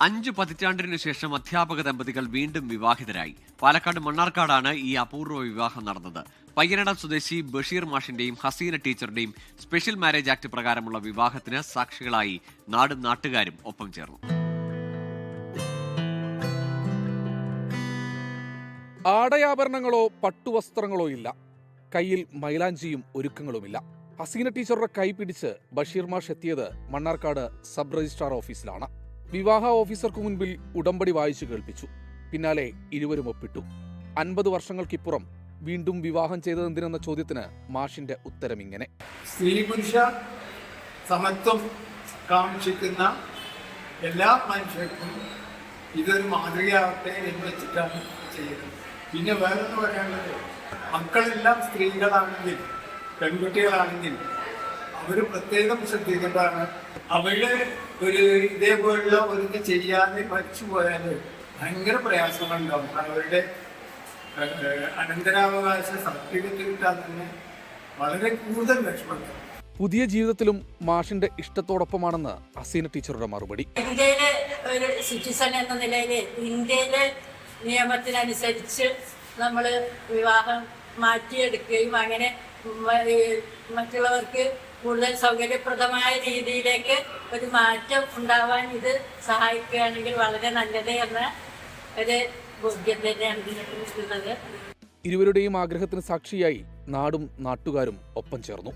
അഞ്ചു പതിറ്റാണ്ടിനു ശേഷം അധ്യാപക ദമ്പതികൾ വീണ്ടും വിവാഹിതരായി. പാലക്കാട് മണ്ണാർക്കാടാണ് ഈ അപൂർവ വിവാഹം നടന്നത്. പയ്യനടം സ്വദേശി ബഷീർ മാഷിന്റെയും ഹസീന ടീച്ചറുടെയും സ്പെഷ്യൽ മാരേജ് ആക്ട് പ്രകാരമുള്ള വിവാഹത്തിന് സാക്ഷികളായി നാടും നാട്ടുകാരും ഒപ്പം ചേർന്നു. ആടയാഭരണങ്ങളോ പട്ടുവസ്ത്രങ്ങളോ ഇല്ല. കയ്യിൽ മൈലാഞ്ചിയും ഒരുക്കങ്ങളുമില്ല. ഹസീന ടീച്ചറുടെ കൈ പിടിച്ച് ബഷീർ മാഷ് എത്തിയത് മണ്ണാർക്കാട് സബ് രജിസ്ട്രാർ ഓഫീസിലാണ്. വിവാഹ ഓഫീസർക്ക് മുൻപിൽ ഉടമ്പടി വായിച്ചു കേൾപ്പിച്ചു. പിന്നാലെ ഇരുവരും ഒപ്പിട്ടു. അൻപത് വർഷങ്ങൾക്കിപ്പുറം വീണ്ടും വിവാഹം ചെയ്തതെന്തിനെന്ന ചോദ്യത്തിന് മാഷിന്റെ ഉത്തരം ഇങ്ങനെ സ്ത്രീ പുരുഷ സമത്വം കാക്ഷിക്കുന്ന എല്ലാ മനുഷ്യർക്കും ഇതൊരു മാതൃകയാവട്ടെ എന്ന് വെച്ചിട്ടാണ് ചെയ്യുന്നത്. പിന്നെ വേറൊന്ന് പറയാനുള്ളത് മക്കളെല്ലാം സ്ത്രീകളാണെങ്കിൽ പെൺകുട്ടികളാണെങ്കിൽ അവർ പ്രത്യേകം ശ്രദ്ധിക്കേണ്ടതാണ്. അവൾ ഒരു ഇതേപോലുള്ള ഒരു ചെയ്യാതെ മരിച്ചു പോയാൽ ഭയങ്കര പ്രയാസങ്ങളുണ്ടാവും. അവരുടെ അനന്തരാവകാശ സർട്ടിഫിക്കറ്റ് കിട്ടാൻ തന്നെ വളരെ കൂടുതൽ വിഷമമുണ്ടാവും. പുതിയ ജീവിതത്തിലും മാഷിന്റെ ഇഷ്ടത്തോടൊപ്പമാണെന്ന് അസീന ടീച്ചറുടെ മറുപടി. ഇന്ത്യയിലെ ഒരു സിറ്റിസൺ എന്ന നിലയിൽ ഇന്ത്യയിലെ നിയമത്തിനനുസരിച്ച് നമ്മൾ വിവാഹം മാറ്റിയെടുക്കുകയും അങ്ങനെ മറ്റുള്ളവർക്ക് കൂടുതൽ സൗകര്യപ്രദമായ രീതിയിലേക്ക് ഒരു മാറ്റം ഉണ്ടാവാൻ ഇത് സഹായിക്കുകയാണെങ്കിൽ വളരെ നല്ലത് എന്ന ഒരു ബോധ്യം തന്നെയാണ് ഇരുവരുടെയും ആഗ്രഹത്തിന് സാക്ഷിയായി നാടും നാട്ടുകാരും ഒപ്പം ചേർന്നു.